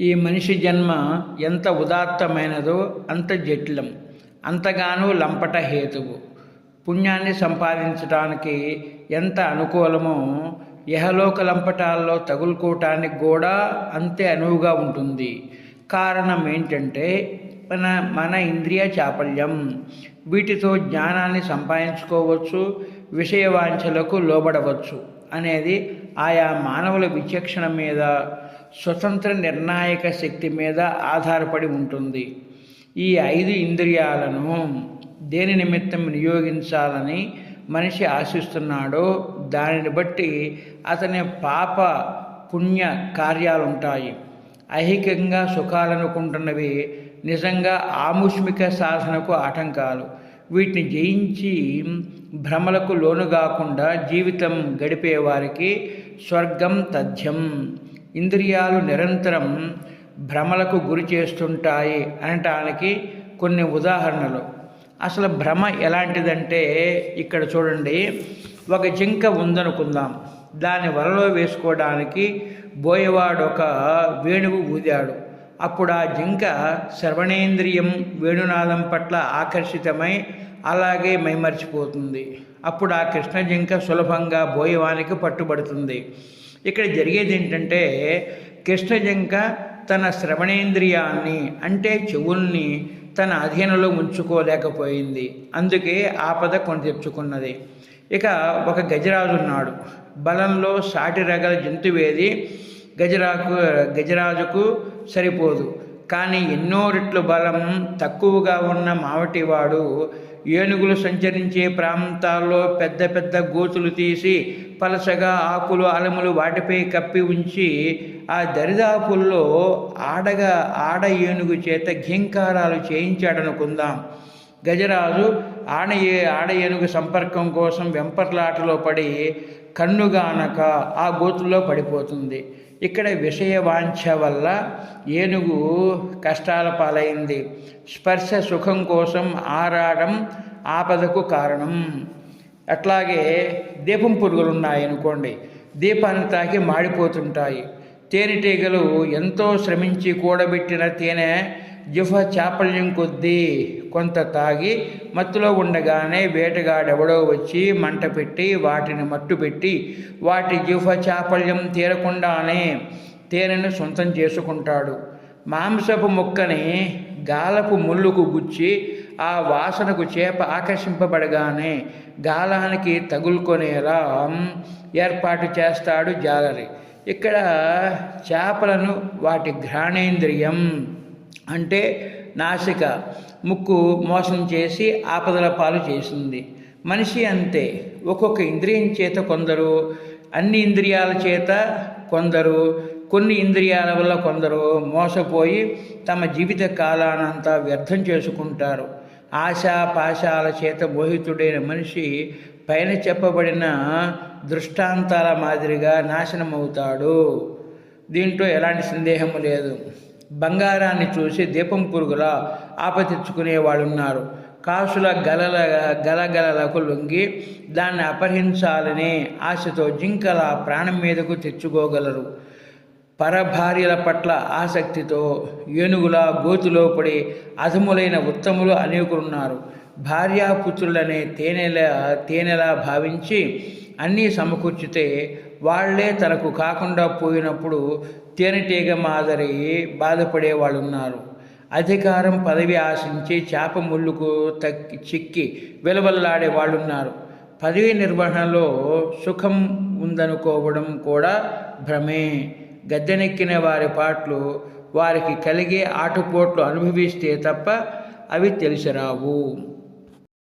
ఈ మనిషి జన్మ ఎంత ఉదాత్తమైనదో అంత జటిలం అంతగానూ లంపట హేతువు. పుణ్యాన్ని సంపాదించడానికి ఎంత అనుకూలమో యహలోక లంపటాల్లో తగులుకోవటానికి కూడా అంతే అనువుగా ఉంటుంది. కారణం ఏంటంటే మన మన ఇంద్రియ చాపల్యం. వీటితో జ్ఞానాన్ని సంపాదించుకోవచ్చు విషయవాంఛలకు లోబడవచ్చు అనేది ఆయా మానవుల విచక్షణ మీద స్వతంత్ర నిర్ణాయక శక్తి మీద ఆధారపడి ఉంటుంది. ఈ ఐదు ఇంద్రియాలను దేని నిమిత్తం వినియోగించాలని మనిషి ఆశిస్తున్నాడో దానిని బట్టి అతని పాప పుణ్య కార్యాలు ఉంటాయి ఐహికంగా సుఖాలనుకుంటున్నవి నిజంగా ఆముష్మిక సాధనకు ఆటంకాలు. వీటిని జయించి భ్రమలకు లోను కాకుండా జీవితం గడిపే వారికి స్వర్గం తథ్యం. ఇంద్రియాలు నిరంతరం భ్రమలకు గురి చేస్తుంటాయి అనటానికి కొన్ని ఉదాహరణలు. అసలు భ్రమ ఎలాంటిదంటే ఇక్కడ చూడండి ఒక జింక ఉందనుకుందాం. దాని వలలో వేసుకోవడానికి బోయవాడు ఒక వేణువు ఊదాడు. అప్పుడు ఆ జింక శ్రవణేంద్రియం వేణునాదం పట్ల ఆకర్షితమై అలాగే మైమర్చిపోతుంది. అప్పుడు ఆ కృష్ణ జింక సులభంగా బోయవానికి పట్టుబడుతుంది. ఇక్కడ జరిగేది ఏంటంటే కృష్ణజంక తన శ్రవణేంద్రియాన్ని అంటే చెవుల్ని తన అధీనంలో ఉంచుకోలేకపోయింది. అందుకే ఆపద కొని తెచ్చుకున్నది. ఇక ఒక గజరాజు ఉన్నాడు. బలంలో సాటి రగల జంతువేది గజరాకు గజరాజుకు సరిపోదు. కానీ ఎన్నో రెట్లు బలం తక్కువగా ఉన్న మావటివాడు ఏనుగులు సంచరించే ప్రాంతాల్లో పెద్ద పెద్ద గోతులు తీసి పలసగా ఆకులు అలములు వాటిపై కప్పి ఉంచి ఆ దరిదాపుల్లో ఆడగా ఆడ ఏనుగు చేత ఘింకారాలు చేయించాడనుకుందాం. గజరాజు ఆడ ఆడ ఏనుగు సంపర్కం కోసం వెంపర్లాటలో పడి కన్నుగానక ఆ గోతుల్లో పడిపోతుంది. ఇక్కడ విషయ వాంఛ వల్ల ఏనుగు కష్టాల పాలైంది. స్పర్శ సుఖం కోసం ఆరాడం ఆపదకు కారణం. అట్లాగే దీపం పురుగులు ఉన్నాయనుకోండి దీపాన్ని తాకి మాడిపోతుంటాయి. తేనెటీగలు ఎంతో శ్రమించి కూడబెట్టిన తేనె జిఫ చాపల్యం కొద్దీ కొంత తాగి మత్తులో ఉండగానే వేటగాడెవడో వచ్చి మంట పెట్టి వాటిని మట్టు పెట్టి వాటి జీవ చాపల్యం తీరకుండానే తేనెను సొంతం చేసుకుంటాడు. మాంసపు ముక్కని గాలపు ముళ్ళుకు గుచ్చి ఆ వాసనకు చేప ఆకర్షింపబడగానే గాలానికి తగులుకొనేలా ఏర్పాటు చేస్తాడు జాలరి. ఇక్కడ చేపలను వాటి ఘ్రాణేంద్రియం అంటే నాసిక ముక్కు మోసం చేసి ఆపదల పాలు చేసింది. మనిషి అంతే. ఒక్కొక్క ఇంద్రియం చేత కొందరు అన్ని ఇంద్రియాల చేత కొందరు కొన్ని ఇంద్రియాల వల్ల కొందరు మోసపోయి తమ జీవిత కాలానంతా వ్యర్థం చేసుకుంటారు. ఆశా పాశాల చేత మోహితుడైన మనిషి పైన చెప్పబడిన దృష్టాంతాల మాదిరిగా నాశనమవుతాడు. దీంట్లో ఎలాంటి సందేహము లేదు. బంగారాన్ని చూసి దీపం పురుగులా ఆపతెచ్చుకునే వాళ్ళు కాసుల గలల గలగలలకు లొంగి దాన్ని అపహరించాలనే ఆశతో జింకల ప్రాణం మీదకు తెచ్చుకోగలరు. పరభార్యల పట్ల ఆసక్తితో ఏనుగుల గోతులో పడి అధములైన ఉత్తములు అనేకులున్నారు. భార్యాపుత్రులనే తేనెల తేనెలా భావించి అన్నీ సమకూర్చితే వాళ్ళే తనకు కాకుండా పోయినప్పుడు తేనెటీగ మాదిరి బాధపడే వాళ్ళు ఉన్నారు అధికారం పదవి ఆశించి చేప ముళ్ళుకు తక్కి చిక్కి విలవల్లాడే వాళ్ళున్నారు. పదవి నిర్వహణలో సుఖం ఉందనుకోవడం కూడా భ్రమే. గద్దెనెక్కిన వారి పాటలు వారికి కలిగే ఆటుపోట్లు అనుభవిస్తే తప్ప అవి తెలిసిరావు.